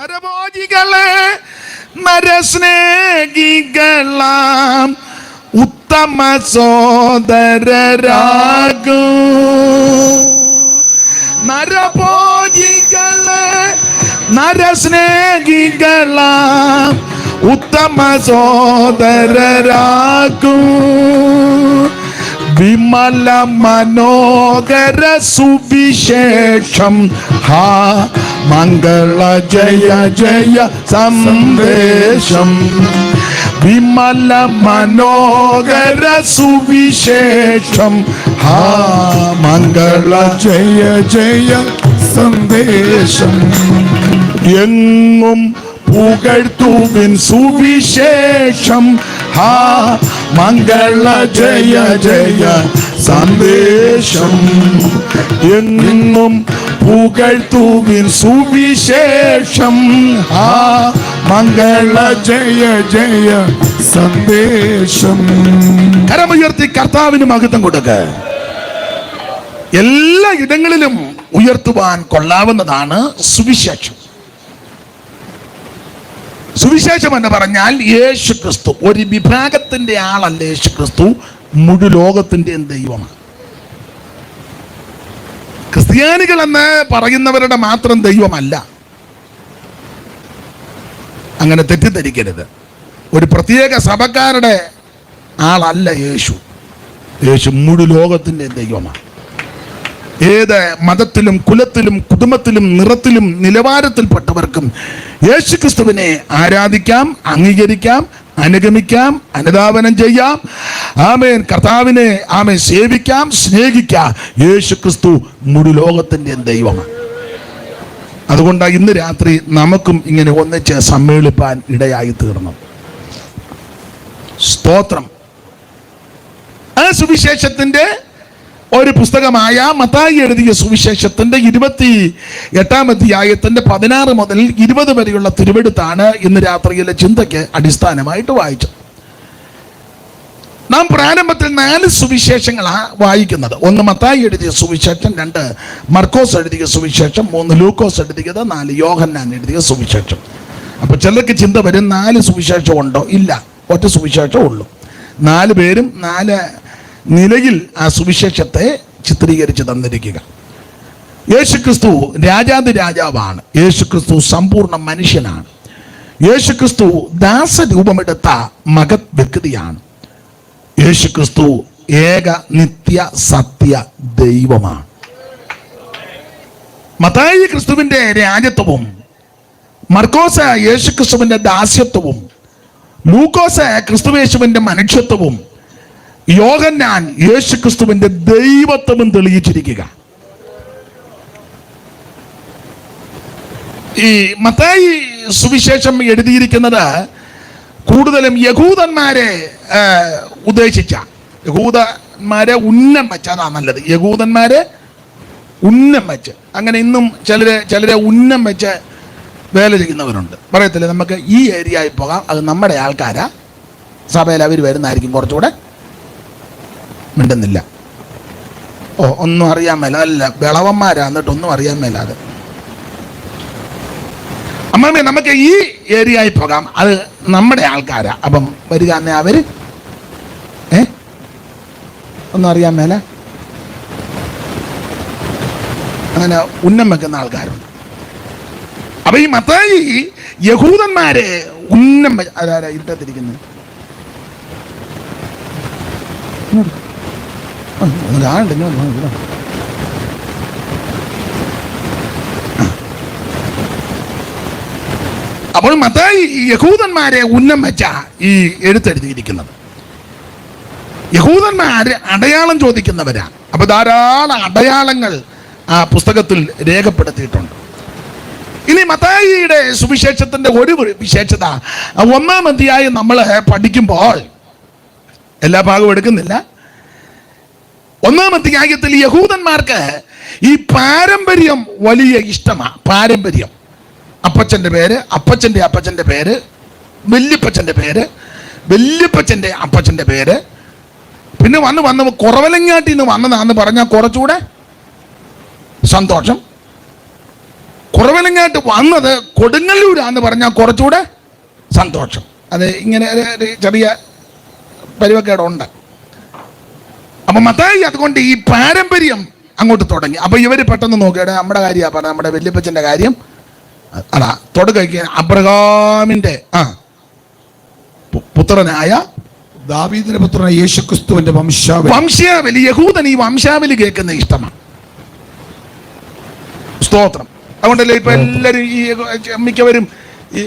നരഭോജികളെ നരസ്നേഹികളാം ഉത്തമ സോദരരാകൂ. നരഭോജികളെ നരസ്നേഹികളാം ഉത്തമ സോദരരാകൂ. വിമല മനോഹര സുവിശേഷം ഹാ മംഗള ജയ ജയ സന്ദേശം. വിമല മനോഹര സുവിശേഷം. ഹാ മംഗള ജയ ജയ സന്ദേശം. എങ്ങും പുകഴ്ത്തുവിൻ സുവിശേഷം. ഹാ മംഗള ജയ ജയ സന്ദേശം എങ്ങും പുകഴ്ത്തുവിൻ സുവിശേഷം. ആ മംഗള ജയ ജയ സന്ദേശം. കരമുയർത്തി കർത്താവിന് മഹത്വം കൊടുക്ക. എല്ലാ ഇടങ്ങളിലും ഉയർത്തുവാൻ കൊള്ളാവുന്നതാണ് സുവിശേഷം. സുവിശേഷം എന്ന് പറഞ്ഞാൽ യേശു ക്രിസ്തു ഒരു വിഭാഗത്തിന്റെ ആളല്ല യേശു ക്രിസ്തു മുഴു ലോകത്തിന്റെയും ദൈവമാണ്. ക്രിസ്ത്യാനികൾ എന്ന് പറയുന്നവരുടെ മാത്രം ദൈവമല്ല. അങ്ങനെ തെറ്റിദ്ധരിക്കരുത്. ഒരു പ്രത്യേക സഭക്കാരുടെ ആളല്ല യേശു. യേശു മുഴു ലോകത്തിന്റെ ദൈവമാണ്. ഏത് മതത്തിലും കുലത്തിലും കുടുംബത്തിലും നിറത്തിലും നിലവാരത്തിൽപ്പെട്ടവർക്കും യേശു ക്രിസ്തുവിനെ ആരാധിക്കാം അംഗീകരിക്കാം അനുഗമിക്കാം അനുധാവനം ചെയ്യാം. ആമേൻ. കർത്താവിനെ ആമേൻ. സേവിക്കാം സ്നേഹിക്കാം. യേശു ക്രിസ്തു മുഴു ലോകത്തിന്റെ ദൈവമാണ്. അതുകൊണ്ടാണ് ഇന്ന് രാത്രി നമുക്കും ഇങ്ങനെ ഒന്നിച്ച് സമ്മേളിപ്പാൻ ഇടയായി തീർന്നു സ്തോത്രം. ആ സുവിശേഷത്തിന്റെ ഒരു പുസ്തകമായ മത്തായി എഴുതിയ സുവിശേഷത്തിന്റെ ഇരുപത്തി എട്ടാം അധ്യായത്തിന്റെ പതിനാറ് മുതൽ ഇരുപത് വരെയുള്ള തിരുവെടുത്താണ് ഇന്ന് രാത്രിയിലെ ചിന്തയ്ക്ക് അടിസ്ഥാനമായിട്ട് വായിച്ചത്. നാം പ്രാരംഭത്തിൽ നാല് സുവിശേഷങ്ങളാണ് വായിക്കുന്നത്. ഒന്ന് മത്തായി എഴുതിയ സുവിശേഷം രണ്ട് മർക്കോസ് എഴുതിയ സുവിശേഷം മൂന്ന് ലൂക്കോസ് എഴുതിയത് നാല് യോഹന്നാൻ എഴുതിയ സുവിശേഷം. അപ്പൊ ചിലർക്ക് ചിന്ത വരും നാല് സുവിശേഷം ഉണ്ടോ ഇല്ല. ഒറ്റ സുവിശേഷം ഉള്ളൂ. നാല് പേരും നാല് നിലയിൽ ആ സുവിശേഷത്തെ ചിത്രീകരിച്ച് തന്നിരിക്കുക. യേശുക്രിസ്തു രാജാതി രാജാവാണ്. യേശുക്രിസ്തു സമ്പൂർണ മനുഷ്യനാണ്. യേശുക്രിസ്തു ദാസരൂപമെടുത്ത മകത് വ്യക്തിയാണ് യേശുക്രിസ്തു ഏക നിത്യ സത്യ ദൈവമാണ്. മത്തായി ക്രിസ്തുവിന്റെ രാജ്യത്വവും മർക്കോസ യേശുക്രിസ്തുവിന്റെ ദാസ്യത്വവും ലൂക്കോസ ക്രിസ്തുവേശുവിന്റെ മനുഷ്യത്വവും യോഗന്നാൻ യേശുക്രിസ്തുവിന്റെ ദൈവത്വം തെളിയിച്ചിരിക്കുക. ഈ മത്തായി സുവിശേഷം എഴുതിയിരിക്കുന്നത് കൂടുതലും യഹൂദന്മാരെ ഉദ്ദേശിച്ച. യഹൂദന്മാരെ ഉന്നം വെച്ച അതാ നല്ലത്. യഹൂദന്മാരെ ഉന്നം വെച്ച്. അങ്ങനെ ഇന്നും ചിലരെ ചിലരെ ഉന്നം വെച്ച് വേല ചെയ്യുന്നവരുണ്ട്. പറയത്തില്ലേ? നമുക്ക് ഈ ഏരിയയിൽ പോകാം. അത് നമ്മുടെ ആൾക്കാരാ. സഭയിൽ അവർ വരുന്നതായിരിക്കും കുറച്ചുകൂടെ മിണ്ടുന്നില്ല. ഓ ഒന്നും അറിയാൻ മേല. അല്ല വിളവന്മാരാ എന്നിട്ട് ഒന്നും അറിയാൻ മേലാതെ അമ്മാമേ നമുക്ക് ഈ ഏരിയയിൽ പോകാം. അത് നമ്മുടെ ആൾക്കാരാ. അപ്പം വരിക എന്നേ അവർ. ഏ? ഒന്നും അറിയാൻ മേല? അങ്ങനെ ഉന്നം വെക്കുന്ന ആൾക്കാരുണ്ട്. അപ്പൊ ഈ മത്തായി യഹൂദന്മാരെ ഉന്നം അതാരാ ഇരുട്ടത്തിരിക്കുന്നത് അപ്പോൾ മത്തായി യഹൂദന്മാരെ ഉന്നം വെച്ച ഈ എഴുത്തെഴുതിയിരിക്കുന്നത്. യഹൂദന്മാര് അടയാളം ചോദിക്കുന്നവരാ. അപ്പൊ ധാരാളം അടയാളങ്ങൾ ആ പുസ്തകത്തിൽ രേഖപ്പെടുത്തിയിട്ടുണ്ട്. ഇനി മത്തായിയുടെ സുവിശേഷത്തിന്റെ ഒരു വിശേഷത ഒന്നാം അധ്യായം നമ്മൾ പഠിക്കുമ്പോൾ എല്ലാ ഭാഗവും എടുക്കുന്നില്ല. ഒന്നാം അധ്യായത്തിൽ യഹൂദന്മാർക്ക് ഈ പാരമ്പര്യം വലിയ ഇഷ്ടമാണ് പാരമ്പര്യം. അപ്പച്ചന്റെ പേര് അപ്പച്ചന്റെ അപ്പച്ചന്റെ പേര് വല്യപ്പച്ചന്റെ പേര് വല്യപ്പച്ചന്റെ അപ്പച്ചന്റെ പേര്. പിന്നെ വന്ന് വന്ന് കുറവലങ്ങാട്ടിൽ നിന്ന് വന്നതാന്ന് പറഞ്ഞാൽ കുറച്ചുകൂടെ സന്തോഷം. കുറവലങ്ങാട്ട് വന്നത് കൊടുങ്ങല്ലൂരാന്ന് പറഞ്ഞാൽ കുറച്ചുകൂടെ സന്തോഷം. അത് ഇങ്ങനെ ചെറിയ പരിവക്കേടുണ്ട്. അപ്പൊ മത്തായി അതുകൊണ്ട് ഈ പാരമ്പര്യം അങ്ങോട്ട് തുടങ്ങി. അപ്പൊ ഇവർ പെട്ടെന്ന് നോക്കിയുടെ നമ്മുടെ കാര്യമാണ് പറഞ്ഞത് നമ്മുടെ വല്യപ്പച്ചന്റെ കാര്യം അതാ തുടക്കുക അബ്രഹാമിന്റെ ആ പുത്രനായ ദാവീദിന്റെ പുത്രനായ യേശുക്രിസ്തുവിന്റെ വംശാവലി. വംശാവലി യഹൂദൻ ഈ വംശാവലി കേൾക്കുന്ന ഇഷ്ടമാണ്. സ്തോത്രം. അതുകൊണ്ടല്ലേ ഇപ്പൊ എല്ലാരും ഈ മിക്കവരും ഈ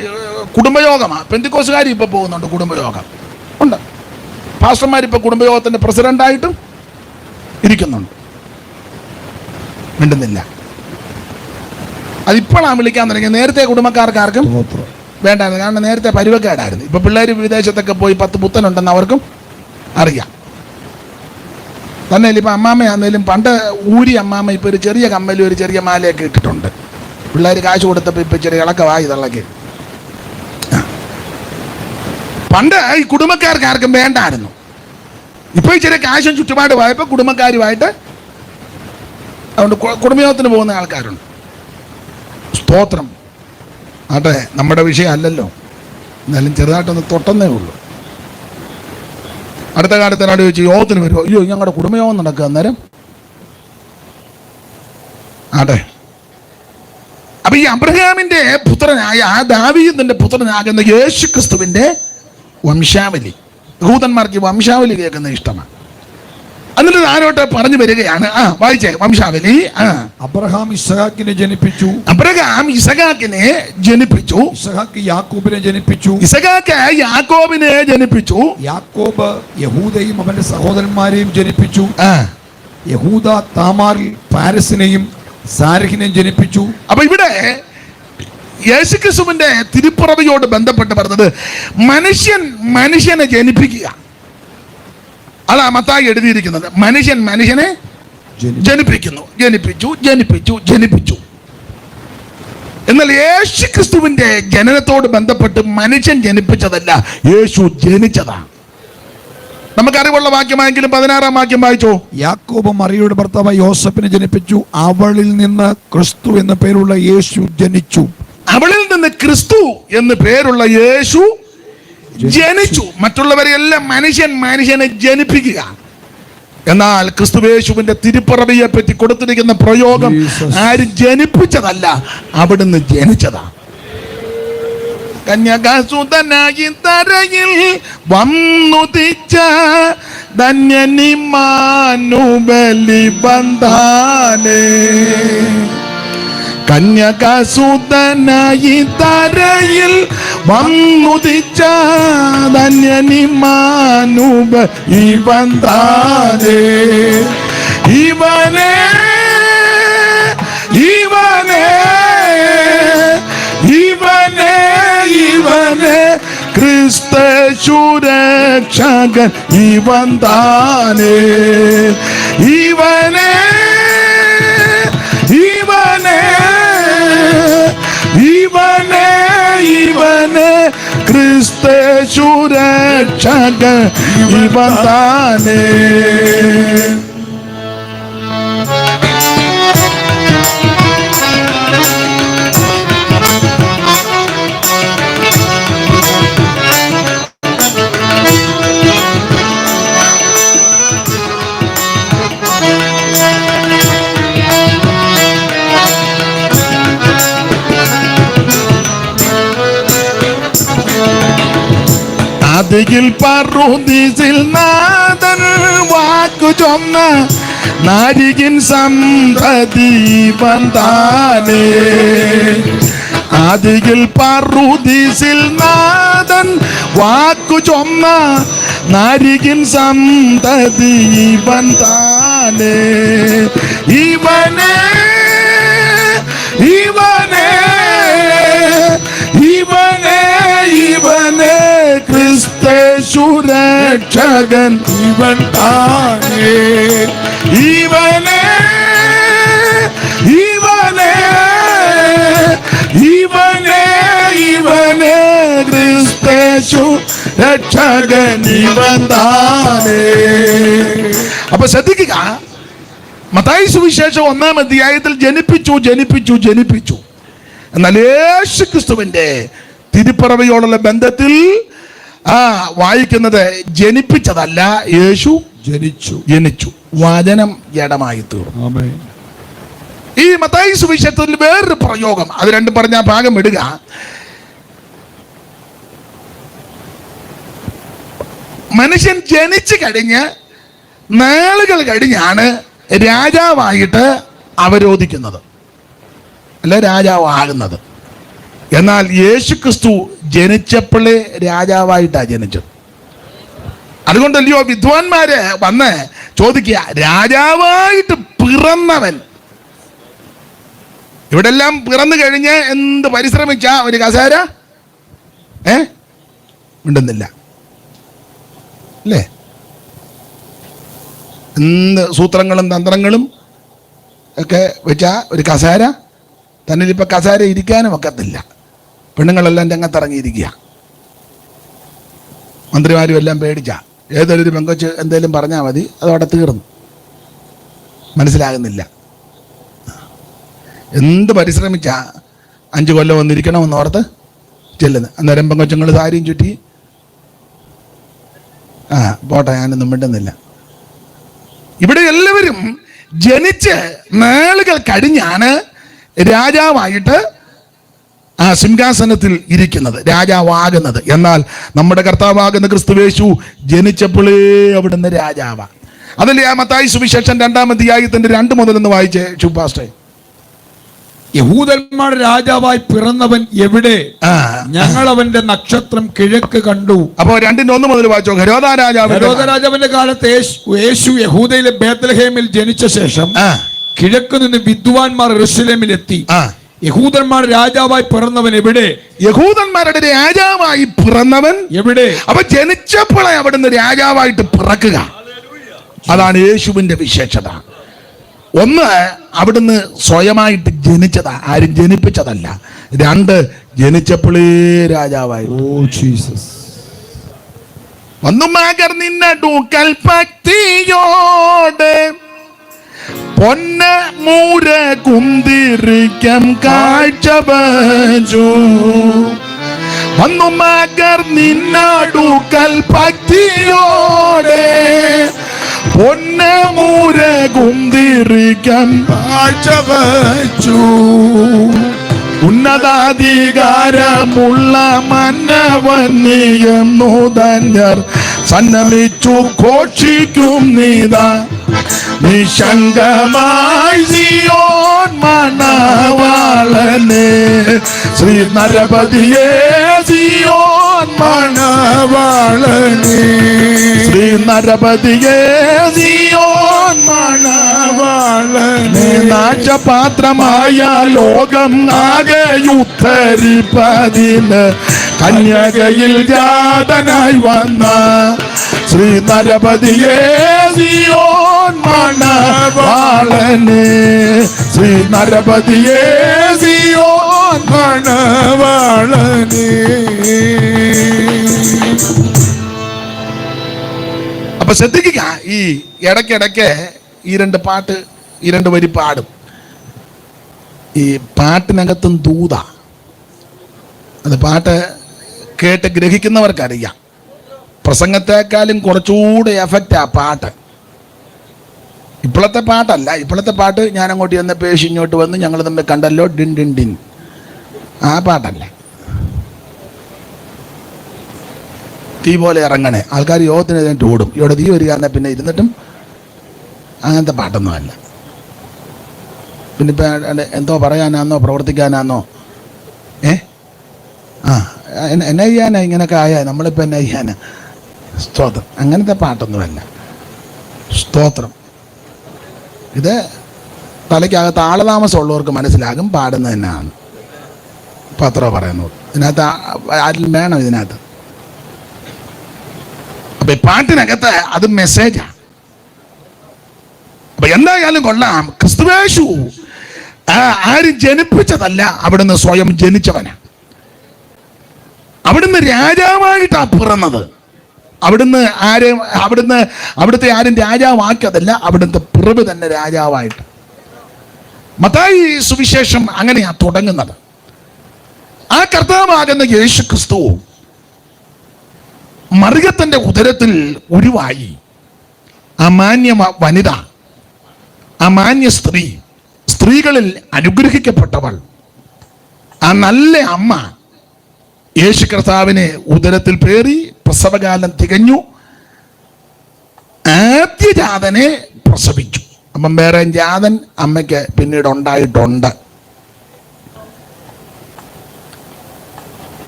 കുടുംബയോഗമാണ് പെന്തിക്കോസുകാർ ഇപ്പൊ പോകുന്നുണ്ട് കുടുംബയോഗം. ഉണ്ട്. പാസ്റ്റർമാർ ഇപ്പൊ കുടുംബയോഗത്തിന്റെ പ്രസിഡന്റായിട്ടും ഇരിക്കുന്നുണ്ട്. മിണ്ടുന്നില്ല. അതിപ്പോഴാണ് വിളിക്കാൻ തുടങ്ങി നേരത്തെ കുടുംബക്കാർക്കാർക്കും. വേണ്ടായിരുന്നു. കാരണം നേരത്തെ പരുവക്കേടായിരുന്നു. ഇപ്പൊ പിള്ളേർ വിദേശത്തൊക്കെ പോയി പത്ത് പുത്തനുണ്ടെന്ന് അവർക്കും അറിയാം. തന്നെ ഇപ്പൊ അമ്മാമ്മയാന്നേലും പണ്ട് ഊരി അമ്മാമ്മ ഇപ്പൊ ഒരു ചെറിയ കമ്മലും ഒരു ചെറിയ മാലയൊക്കെ ഇട്ടിട്ടുണ്ട്. പിള്ളേർ കാശ് കൊടുത്തപ്പോ ഇപ്പൊ ചെറിയ ഇളക്കമായി തള്ളക്ക്. പണ്ട് ഈ കുടുംബക്കാർക്ക് ആർക്കും വേണ്ടായിരുന്നു. ഇപ്പൊ ഈ ചെറിയ കാശും ചുറ്റുപാട് പോയപ്പോ കുടുംബക്കാരുമായിട്ട് അതുകൊണ്ട് കുടുംബയോഗത്തിന് പോകുന്ന ആൾക്കാരുണ്ട്. സ്തോത്രം. ആട്ടെ നമ്മുടെ വിഷയം അല്ലല്ലോ എന്നാലും ചെറുതായിട്ടൊന്ന് തൊട്ടെന്നേ ഉള്ളൂ. അടുത്ത കാലത്ത് എന്നോട് ചോദിച്ചു യോഗത്തിന് വരുമോ അയ്യോ ഞങ്ങളുടെ കുടുംബയോഗം നടക്കുക അന്നേരം. ആട്ടെ. അപ്പൊ ഈ അബ്രഹാമിന്റെ പുത്രനായ ആ ദാവീദിന്റെ പുത്രനാകുന്ന യേശു ക്രിസ്തുവിന്റെ വംശാവലി. യഹൂദന്മാർക്ക് ഈ വംശാവലി കേൾക്കുന്ന ഇഷ്ടമാണ്. എന്നിട്ട് ആരോട്ട് പറഞ്ഞു വരികയാണ്. ആ വായിച്ചേ വംശാവലി. ആ. അബ്രഹാം ഇസഹാക്കിനെ ജനിപ്പിച്ചു. അബ്രഹാം ഇസഹാക്കിനെ ജനിപ്പിച്ചു. ഇസഹാക്ക് യാക്കൂബിനെ ജനിപ്പിച്ചു. ഇസഹാക്ക് യാക്കോബിനെ ജനിപ്പിച്ചു. യാക്കോബ് യഹൂദയും അവന്റെ സഹോദരന്മാരെയും ജനിപ്പിച്ചു. യഹൂദ താമാറിൽ പാരസിനെയും സാരഹിനെയും ജനിപ്പിച്ചു. അപ്പൊ ഇവിടെ യേശുക്രിസ്തുവിന്റെ തിരുപ്പുറവിയോട് ബന്ധപ്പെട്ട് പറഞ്ഞത് മനുഷ്യൻ മനുഷ്യനെ ജനിപ്പിക്കുക. അതാ മത്തായി എഴുതിയിരിക്കുന്നത്. മനുഷ്യൻ മനുഷ്യനെ ജനിപ്പിക്കുന്നു. ജനിപ്പിച്ചു ജനിപ്പിച്ചു ജനിപ്പിച്ചു. എന്നാൽ യേശു ക്രിസ്തുവിന്റെ ജനനത്തോട് ബന്ധപ്പെട്ട് മനുഷ്യൻ ജനിപ്പിച്ചതല്ല യേശു ജനിച്ചതാണ് നമുക്കറിവുള്ള വാക്യമായെങ്കിലും പതിനാറാം വാക്യം വായിച്ചോ? യാക്കോബ് മറിയുടെ ഭർത്താവ് യോസഫിനെ ജനിപ്പിച്ചു. അവളിൽ നിന്ന് ക്രിസ്തു എന്ന പേരുള്ള യേശു ജനിച്ചു. ക്രിസ്തു എന്ന് പേരുള്ള യേശു ജനിച്ചു. മറ്റുള്ളവരെയെല്ലാം മനുഷ്യൻ മനുഷ്യനെ ജനിപ്പിക്കുക. എന്നാൽ ക്രിസ്തുവേശുവിന്റെ തിരുപ്പറവിയെ പറ്റി കൊടുത്തിരിക്കുന്ന പ്രയോഗം. ആരും ജനിപ്പിച്ചതല്ല അവിടുന്ന് ജനിച്ചതാ. കന്യകാസുതനായി തരയിൽ വന്നുതിച്ച ധന്യനിമാനുബലി ബന്ധാനേ കന്യകാസുതനായി തരയിൽ വന്നുദിച്ച ധന്യനിമാനുബ ഇവൻ താനേ ഇവനെ ഇവനെ ഇവനെ ഇവനെ ക്രിസ്തശുരക്ഷകൻ ഇവൻ താനേ ഇവനെ ഇവനെ ഇവനെ ക്രിസ്തശുരക്ഷക ഇവൻ താനേ. അതിൽ പറുദിസിൽ നാദൻ വാക്കു ചൊന്ന നാരികിൻ സന്തതി വന്താനേ. ആദിയിൽ പറുദിസിൽ നാദൻ വാക്കു ചൊന്ന നാരികിൻ സന്തതി വന്താനേ. ഇവനെ ക്രിസ്തശുരക്ഷകൻ ഇവൻ താനേ. ഇവനെ ഇവനെ ഇവനെ ഇവനെ ക്രിസ്തേശു രക്ഷകൻ ഇവൻ താനേ. അപ്പൊ ശ്രദ്ധിക്കുക. മതായി സുവിശേഷം ഒന്നാം അധ്യായത്തിൽ ജനിപ്പിച്ചു ജനിപ്പിച്ചു ജനിപ്പിച്ചു. എന്നാൽ യേശു ക്രിസ്തുവിന്റെ തിരുപ്പറവയോടുള്ള ബന്ധത്തിൽ ആ വായിക്കുന്നത് ജനിപ്പിച്ചതല്ല യേശു ജനിച്ചു. ജനിച്ചു. വചനം ജഡമായി തീർന്നു ഈ മത്തായി സുവിശേഷത്തിൽ വേറൊരു പ്രയോഗം. അത് രണ്ടും പറഞ്ഞ ഭാഗം ഇടുക. മനുഷ്യൻ ജനിച്ചു കഴിഞ്ഞ് നാളുകൾ കഴിഞ്ഞാണ് രാജാവായിട്ട് അവരോധിക്കുന്നത്. അല്ല രാജാവാകുന്നത്. എന്നാൽ യേശു ക്രിസ്തു ജനിച്ചപ്പോഴേ രാജാവായിട്ടാണ് ജനിച്ചത്. അതുകൊണ്ടല്ലയോ വിദ്വാൻമാര് വന്ന് ചോദിക്കുക രാജാവായിട്ട് പിറന്നവൻ ഇവിടെ എല്ലാം പിറന്നു കഴിഞ്ഞ് എന്ത് പരിശ്രമിച്ച ഒരു കസേര? ഏ? മിണ്ടുന്നില്ല. അല്ലേ? എന്ത് സൂത്രങ്ങളും തന്ത്രങ്ങളും ഒക്കെ വെച്ച ഒരു കസേര? തന്നിലിപ്പോൾ കസേര ഇരിക്കാനും ഒക്കത്തില്ല. പെണ്ണുങ്ങളെല്ലാം രംഗത്തിറങ്ങിയിരിക്കുക. മന്ത്രിമാരും എല്ലാം പേടിച്ച. ഏതൊരു പെങ്കൊച്ച് എന്തെങ്കിലും പറഞ്ഞാൽ മതി അതവിടെ തീർന്നു. മനസ്സിലാകുന്നില്ല. എന്ത് പരിശ്രമിച്ച അഞ്ച് കൊല്ലം വന്നിരിക്കണമെന്ന് ഓർത്ത് ചെല്ലുന്നത് അന്നേരം പെങ്കൊച്ചുങ്ങൾ സാരിയും ചുറ്റി. ആ പോട്ടെ ഞാനൊന്നും മിണ്ടുന്നില്ല. ഇവിടെ എല്ലാവരും ജനിച്ച് നാളുകൾ കഴിഞ്ഞാണ് രാജാവായിട്ട് ആ സിംഹാസനത്തിൽ ഇരിക്കുന്നത് രാജാവാകുന്നത്. എന്നാൽ നമ്മുടെ കർത്താവാകുന്ന ക്രിസ്തുവേശു ജനിച്ചപ്പോഴേ അവിടുന്ന് രാജാവാണ് അതല്ലേ ആ മത്തായി സുവിശേഷം രണ്ടാം അധ്യായത്തിന്റെ രണ്ട് മുതൽ എന്ന് വായിച്ചേ ശുഭാസ്റ്റേ യഹൂദന്മാർ രാജാവായി പിറന്നവൻ എവിടെ? ഞങ്ങൾ അവന്റെ നക്ഷത്രം കിഴക്ക് കണ്ടു. അപ്പോ രണ്ടിന്റെ ഒന്ന് മുതൽ വായിച്ചോ ഹരോദ രാജാവ് ഹെരോദ രാജാവിന്റെ കാലത്ത് യേശു- യഹൂദയിലെ ബേത്തലഹേമിൽ ജനിച്ച ശേഷം കിഴക്ക് നിന്ന് വിദ്വാൻമാർ യെരൂശലേമിൽ എത്തി യഹൂദന്മാർ രാജാവായി പിറന്നവൻ എവിടെ? യഹൂദന്മാരുടെ രാജാവായി പിറന്നവൻ എവിടെ? അപ്പൊ ജനിച്ചപ്പോഴേ അവിടുന്ന് രാജാവായിട്ട് പിറക്കുക. അതാണ് യേശുവിന്റെ വിശേഷത. ഒന്ന് അവിടുന്ന് സ്വയമായിട്ട് ജനിച്ചതാ. ആരും ജനിപ്പിച്ചതല്ല. രണ്ട് ജനിച്ചപ്പോഴേ രാജാവായി. ഓ ജീസസ്. വന്നു മകർ നിന്നടു കൽപ്പക്തിയോടെ പൊന്ന മൂര കുന്തിരിക്കം കാഴ്ച വന്നു മകർ നിന്നടു കൽപ്പക്തിയോടെ പൊന്ന മൂര കുന്തിരിക്കം കാഴ്ച വച്ചു ഉന്നതാധികാരമുള്ള മന്നവന്യം നൂതന്യർ സന്നമിച്ചു ഘോഷിക്കും നീതാ. നിശങ്കമായി മണവാളനെ. ശ്രീ നരപതിയെ സിയോൻ മണവാളനെ. ശ്രീ നരപതിയെ സിയോൻ മണവാളനെ. നാശപാത്രമായ ലോകം ആകെ ഉദ്ധരിപ്പതിന് കന്യകയിൽ ജാതനായി വന്ന ശ്രീ നരപതിയെ സിയോൻ ശ്രീ നരപതിയെ അപ്പൊ ശ്രദ്ധിക്കുക ഈ ഇടയ്ക്കിടയ്ക്ക് ഈ രണ്ട് പാട്ട് ഈ രണ്ട് വരി പാടും. ഈ പാട്ടിനകത്തും ദൂത. അത് പാട്ട് കേട്ട് ഗ്രഹിക്കുന്നവർക്കറിയാം. പ്രസംഗത്തെക്കാളും കുറച്ചുകൂടെ എഫക്റ്റ് പാട്ട്. ഇപ്പോഴത്തെ പാട്ടല്ല. ഇപ്പോഴത്തെ പാട്ട് ഞാൻ അങ്ങോട്ട് ചെന്ന പേശി ഇങ്ങോട്ട് വന്ന് ഞങ്ങൾ തമ്മിൽ കണ്ടല്ലോ ഡിൻ ഡിൻ ഡിൻ. ആ പാട്ടല്ല? തീ പോലെ ഇറങ്ങണേ. ആൾക്കാർ യോഗത്തിന് എഴുന്നേറ്റ് ഓടും. ഇവിടെ തീ വരിക എന്നാൽ പിന്നെ ഇരുന്നിട്ടും അങ്ങനത്തെ പാട്ടൊന്നും അല്ല. പിന്നെ ഇപ്പം എന്തോ പറയാനാന്നോ പ്രവർത്തിക്കാനാന്നോ? ഏ? ആ. എന്ന- എന്നാ ചെയ്യാനാ ഇങ്ങനൊക്കെ ആയാ നമ്മളിപ്പോൾ എന്നെ സ്തോത്രം. അങ്ങനത്തെ പാട്ടൊന്നുമല്ല. സ്തോത്രം. ഇത് തലയ്ക്കകത്ത് ആളതാമസം ഉള്ളവർക്ക് മനസ്സിലാകും പാടുന്നത് തന്നെയാണ്. പത്രോ പറയുന്നത് ഇതിനകത്ത് ആരിലും വേണം ഇതിനകത്ത്. അപ്പൊ ഈ പാട്ടിനകത്ത് അത് മെസ്സേജാണ് എന്തായാലും കൊള്ളാം. ക്രിസ്തുവേശു ആരും ജനിപ്പിച്ചതല്ല അവിടുന്ന് സ്വയം ജനിച്ചവനാ. അവിടുന്ന് രാജാവായിട്ടാ പിറന്നത്. അവിടുന്ന് ആരെ അവിടുന്ന് അവിടുത്തെ ആരും രാജാവാക്കിയതല്ല അവിടുത്തെ പിറവ് തന്നെ രാജാവായിട്ട്. മത്തായി സുവിശേഷം അങ്ങനെയാ തുടങ്ങുന്നത്. ആ കർത്താവാകുന്ന യേശു ക്രിസ്തു മറിയത്തിന്റെ ഉദരത്തിൽ ഉരുവായി. അമാന്യ വനിത അമാന്യ സ്ത്രീ സ്ത്രീകളിൽ അനുഗ്രഹിക്കപ്പെട്ടവൾ ആ നല്ല അമ്മ യേശു കർത്താവിനെ ഉദരത്തിൽ പേറി പ്രസവകാലം തികഞ്ഞു. ആദ്യ ജാതനെ പ്രസവിച്ചു. അപ്പം വേറെ ജാതൻ അമ്മയ്ക്ക് പിന്നീട് ഉണ്ടായിട്ടുണ്ട്.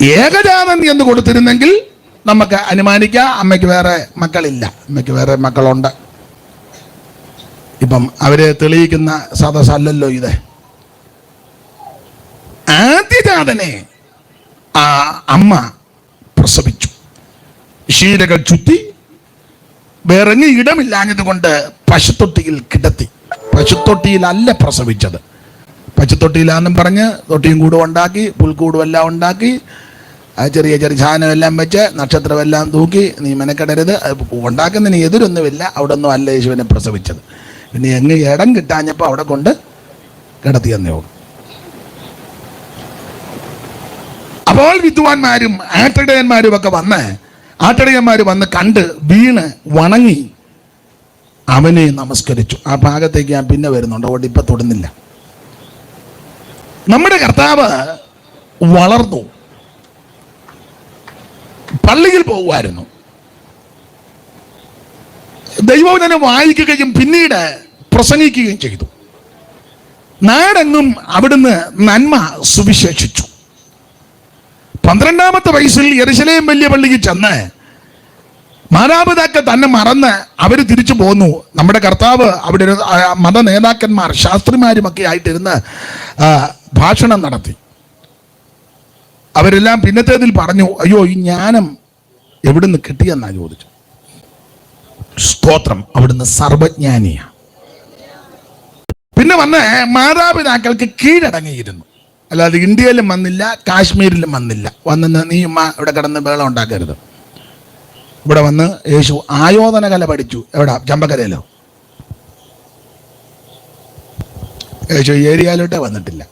ഏകജാതൻ എന്ന് കൊടുത്തിരുന്നെങ്കിൽ നമുക്ക് അനുമാനിക്കാം അമ്മയ്ക്ക് വേറെ മക്കളില്ല. അമ്മയ്ക്ക് വേറെ മക്കളുണ്ട്. ഇപ്പം അവരെ തെളിയിക്കുന്ന സദസ്സല്ലല്ലോ ഇത്. ആദ്യജാതനെ ആ അമ്മ പ്രസവിച്ചു. ശീലകൾ ചുറ്റി വിറങ്ങി ഇടമില്ലാഞ്ഞത് കൊണ്ട് പശുത്തൊട്ടിയിൽ കിടത്തി. പശുത്തൊട്ടിയിലല്ല പ്രസവിച്ചത്. പശുത്തൊട്ടിയിലാന്നും പറഞ്ഞ് തൊട്ടിയും കൂടും ഉണ്ടാക്കി പുൽക്കൂടും എല്ലാം ഉണ്ടാക്കി ചെറിയ ചെറിയ സാധനം എല്ലാം വെച്ച് നക്ഷത്രമെല്ലാം തൂക്കി നീ മെനക്കെടരുത് ഉണ്ടാക്കുന്നതിന് എതിരൊന്നുമില്ല അവിടെ ഒന്നും അല്ല യേശുവിനെ പ്രസവിച്ചത്. പിന്നെ എങ്ങ് ഇടം കിട്ടാഞ്ഞപ്പോൾ അവിടെ കൊണ്ട് കിടത്തിയെന്നേ ഉള്ളൂ. അപ്പോൾ വിദ്വാൻമാരും ആട്ടടയന്മാരും ഒക്കെ വന്ന് ആട്ടിടയന്മാർ വന്ന് കണ്ട് വീണ് വണങ്ങി അവനെ നമസ്കരിച്ചു. ആ ഭാഗത്തേക്ക് ഞാൻ പിന്നെ വരുന്നുണ്ട്. അവിടെ ഇപ്പൊ തൊടുന്നില്ല. നമ്മുടെ കർത്താവ് വളർന്നു. പള്ളിയിൽ പോകുമായിരുന്നു ദൈവവചനം വായിക്കുകയും പിന്നീട് പ്രസംഗിക്കുകയും ചെയ്തു. നാടെങ്ങും അവിടുന്ന് നന്മ സുവിശേഷിച്ചു. പന്ത്രണ്ടാമത്തെ വയസ്സിൽ യെരുശലേം വലിയ പള്ളിക്ക് ചെന്ന് മാതാപിതാക്കൾ തന്നെ മറന്ന് അവർ തിരിച്ചു പോന്നു. നമ്മുടെ കർത്താവ് അവിടെ മത നേതാക്കന്മാർ ശാസ്ത്രിമാരുമൊക്കെ ആയിട്ടിരുന്ന് ഭാഷണം നടത്തി. അവരെല്ലാം പിന്നത്തേതിൽ പറഞ്ഞു അയ്യോ ഈ ജ്ഞാനം എവിടുന്ന് കിട്ടിയെന്നാ ചോദിച്ചു. സ്തോത്രം അവിടുന്ന് സർവജ്ഞാനിയ. പിന്നെ വന്ന് മാതാപിതാക്കൾക്ക് കീഴടങ്ങിയിരുന്നു. അല്ലാതെ ഇന്ത്യയിലും വന്നില്ല കാശ്മീരിലും വന്നില്ല. വന്ന് നീ ഇവിടെ കിടന്ന് ബഹളം ഉണ്ടാക്കരുത്. ഇവിടെ വന്ന് യേശു ആയോധന കല പഠിച്ചു. എവിടെ? ചമ്പക്കരയിലോ? യേശു ഏരിയയിലോട്ടേ വന്നിട്ടില്ല.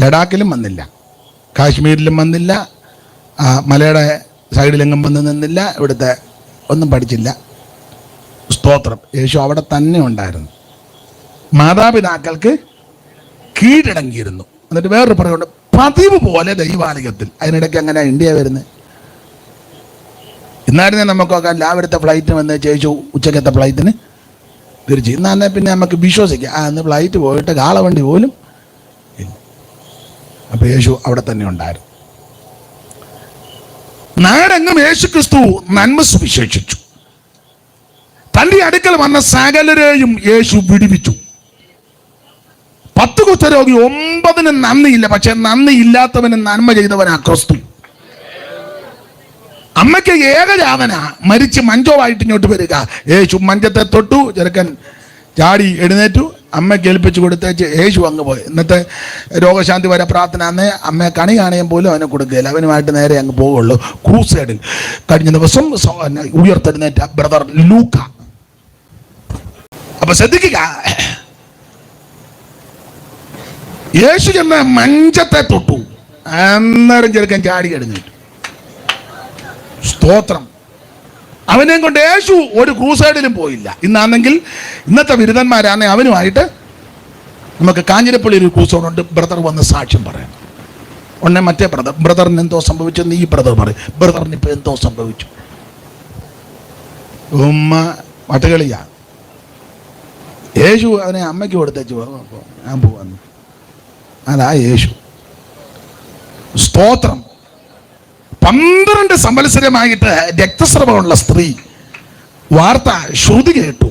ലഡാക്കിലും വന്നില്ല. കാശ്മീരിലും വന്നില്ല. മലയുടെ സൈഡിലെങ്ങും വന്ന് നിന്നില്ല. ഇവിടുത്തെ ഒന്നും പഠിച്ചില്ല. സ്തോത്രം. യേശു അവിടെ തന്നെ ഉണ്ടായിരുന്നു. മാതാപിതാക്കൾക്ക് കീഴടങ്ങിയിരുന്നു. എന്നിട്ട് വേറൊരു പറയുന്നുണ്ട് പതിവ് പോലെ ദൈവാലയത്തിൽ. അതിനിടയ്ക്ക് അങ്ങനെ ഇന്ത്യ വരുന്നത് ഇന്നായിരുന്നെ നമുക്കൊക്കെ രാവിലത്തെ ഫ്ലൈറ്റ് വന്ന് ചേച്ചു ഉച്ചക്കത്തെ ഫ്ലൈറ്റിന് തിരിച്ച്. ഇന്നാന്നെ പിന്നെ നമുക്ക് വിശ്വസിക്കാം. ആ അന്ന് ഫ്ലൈറ്റ് പോയിട്ട് കാളവണ്ടി പോലും അപ്പോൾ അപ്പൊ യേശു അവിടെ തന്നെ ഉണ്ടായിരുന്നു. നാടെങ്ങും യേശു ക്രിസ്തു നന്മ സുവിശേഷിച്ചു. തന്റെ അടുക്കൽ വന്ന സകലരെയും യേശു വിടിവിച്ചു. പത്ത് കുഷ്ഠരോഗി ഒമ്പതിന് നന്ദിയില്ല പക്ഷെ നന്ദി ഇല്ലാത്തവന് നന്മ ചെയ്തവനാ ക്രിസ്തു. അമ്മയ്ക്ക് ഏകജാതന മരിച്ച് മഞ്ചോവായിട്ട് ഇങ്ങോട്ട് വരിക. യേശു മഞ്ചത്തെ തൊട്ടു ചെറുക്കൻ ചാടി എഴുന്നേറ്റു. അമ്മയ്ക്ക് ഏൽപ്പിച്ചു കൊടുത്തേച്ച് യേശു അങ്ങ് പോയി. ഇന്നത്തെ രോഗശാന്തി വരെ പ്രാർത്ഥന അന്ന് അമ്മയെ കണി കാണിയാൻ പോലും അവനെ കൊടുക്കുകയില്ല. അവനുമായിട്ട് നേരെ അങ്ങ് പോകുള്ളൂ ക്രൂസൈഡിൽ കഴിഞ്ഞ ദിവസം ഉയർത്തെഴുന്നേറ്റ ബ്രദർ ലൂക്ക. അപ്പൊ ശ്രദ്ധിക്കുക. യേശു ചെന്ന മഞ്ചത്തെ തൊട്ടു. അന്നേരം ചെറുക്കൻ ചാടി എഴുന്നേറ്റു സ്തോത്രം. അവനെ കൊണ്ട് യേശു ഒരു ക്രൂസൈഡിലും പോയില്ല. ഇന്നാണെങ്കിൽ ഇന്നത്തെ ബിരുദന്മാരാണ് അവനുമായിട്ട് നമുക്ക് കാഞ്ഞിരപ്പള്ളി ഒരു ക്രൂസോടുണ്ട്. ബ്രദർ വന്ന് സാക്ഷ്യം പറയാം. ഉടനെ മറ്റേ ബ്രദർ ബ്രദറിന് എന്തോ സംഭവിച്ചു നീ ബ്രദർ പറയും. ബ്രദറിന് ഇപ്പൊ എന്തോ സംഭവിച്ചു. ഉമ്മ വട്ടുകളിയാ. യേശു അവനെ അമ്മയ്ക്ക് കൊടുത്തേച്ചു ഞാൻ പോവാന്ന്. അതാ യേശു. സ്തോത്രം. പന്ത്രണ്ട് സംവത്സരമായിട്ട് രക്തസ്രവമുള്ള സ്ത്രീ വാർത്ത ശ്രുതി കേട്ടു.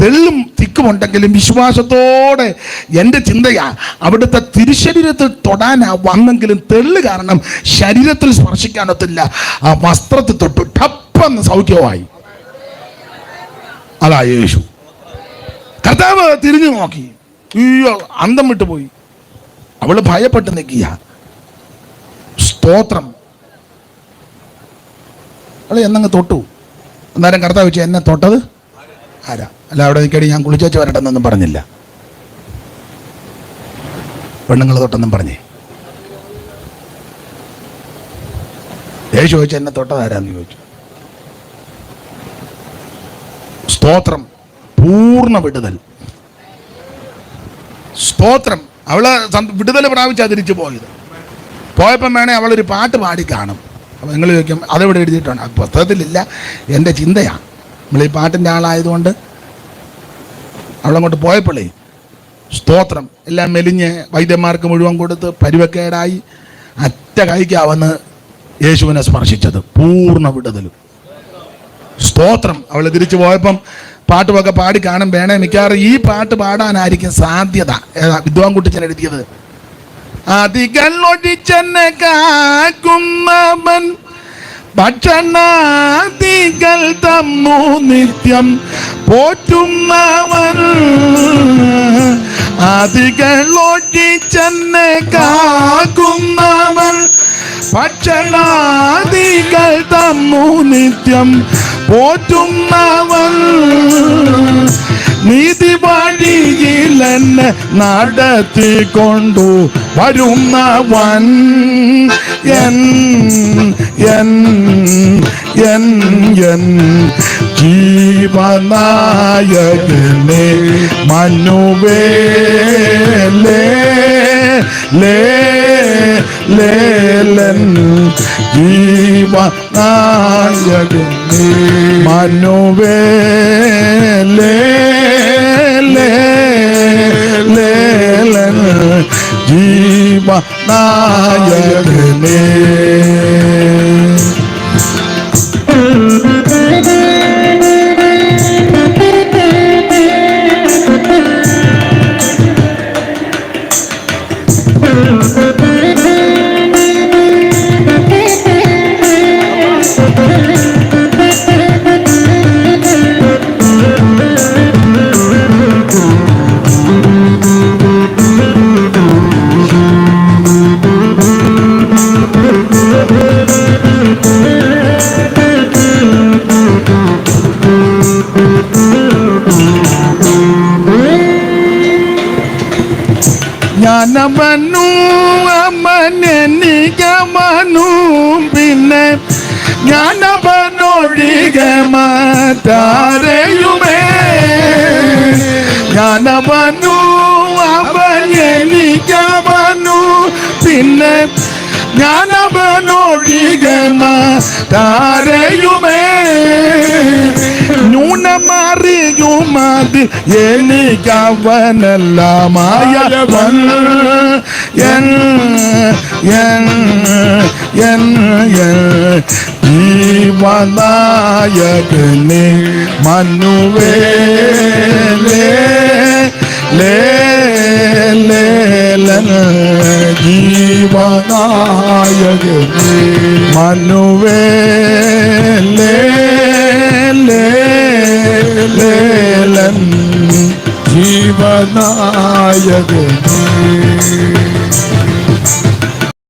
തെള്ളും തിക്കുമുണ്ടെങ്കിലും വിശ്വാസത്തോടെ എന്റെ ചിന്തയാ അവിടുത്തെ തിരുശരീരത്തിൽ തൊടാനാ വന്നെങ്കിലും തെള്ളു കാരണം ശരീരത്തിൽ സ്പർശിക്കാനൊത്തില്ല ആ വസ്ത്രത്തിൽ തൊട്ടു ടപ്പെന്ന് സൗഖ്യമായി. അതാ യേശു. കർത്താവ് തിരിഞ്ഞു നോക്കി. അയ്യോ അന്തം വിട്ടുപോയി. അവൾ ഭയപ്പെട്ട് നിൽക്കുക സ്തോത്രം. അവൾ എന്നങ്ങ് തൊട്ടു. അന്നേരം കർത്താവ് വെച്ചാൽ എന്നെ തൊട്ടത്? ആരാ? അല്ല അവിടെ നിൽക്കടി ഞാൻ കുളിച്ചേച്ച് വരട്ടെന്നൊന്നും പറഞ്ഞില്ല. പെണ്ണുങ്ങൾ തൊട്ടെന്നും പറഞ്ഞേ. യേശു ചോദിച്ചു എന്നെ തൊട്ടതാരാന്ന് ചോദിച്ചു. സ്തോത്രം. പൂർണ വിടുതൽ. സ്തോത്രം. വിടുതല വിടുതൽ പ്രാപിച്ചാ തിരിച്ചു പോയത്. പോയപ്പം വേണേ അവളൊരു പാട്ട് പാടി കാണും. അപ്പോൾ നിങ്ങൾ ചോദിക്കും അതെവിടെ എഴുതിയിട്ടുണ്ട് പുസ്തകത്തിലില്ല. എന്റെ ചിന്തയാണ് നമ്മൾ ഈ പാട്ടിന്റെ ആളായതുകൊണ്ട് അവളങ്ങോട്ട് പോയപ്പോഴേ സ്തോത്രം. എല്ലാം മെലിഞ്ഞ് വൈദ്യന്മാർക്ക് മുഴുവൻ കൊടുത്ത് പരുവക്കേടായി അറ്റ കൈക്കാവെന്ന് യേശുവിനെ സ്പർശിച്ചത്. പൂർണ വിടുതലും. സ്തോത്രം. അവൾ തിരിച്ചു പോയപ്പം പാട്ടുമൊക്കെ പാടി കാണും. വേണേ മിക്കവാറും ഈ പാട്ട് പാടാനായിരിക്കും സാധ്യത. വിദ്വാൻ കുട്ടിച്ചൻ എഴുതിയത്. അതികളൊടിച്ചെന്നെ കാക്കുന്നവൻ ഭക്ഷണാദികൾ തന്നു നിത്യം പോറ്റുന്നവൻ. അതികളൊടിച്ചെന്നെ കാക്കുന്നവൻ ഭക്ഷണാദികൾ തന്നു നിത്യം പോറ്റുന്നവൻ നീതി വഴിയിൽ എന്നെ നടത്തിക്കൊണ്ടു വരുന്നവൻ. എൻ എൻ എൻ എൻ. മനുവേലേ ലേ ലേലൻ ജീവനായകനെ മനുവേലേ ജീവനായകനെ മറ്റാരെയുമേ ഞാനവനു അവനെനികമനു പിന്നെ ഞാനവനൊഴിക മറ്റാരെയുമേ ന്യൂനമറിയുമത് എനിക്കവനെല്ലാമായവൻ എൻ എൻ എൻ ജീവനായകനെ ലേലന ജീവനായകനെ മനുവേലേ ലേ ലേലൻ ജീവനായകനെ.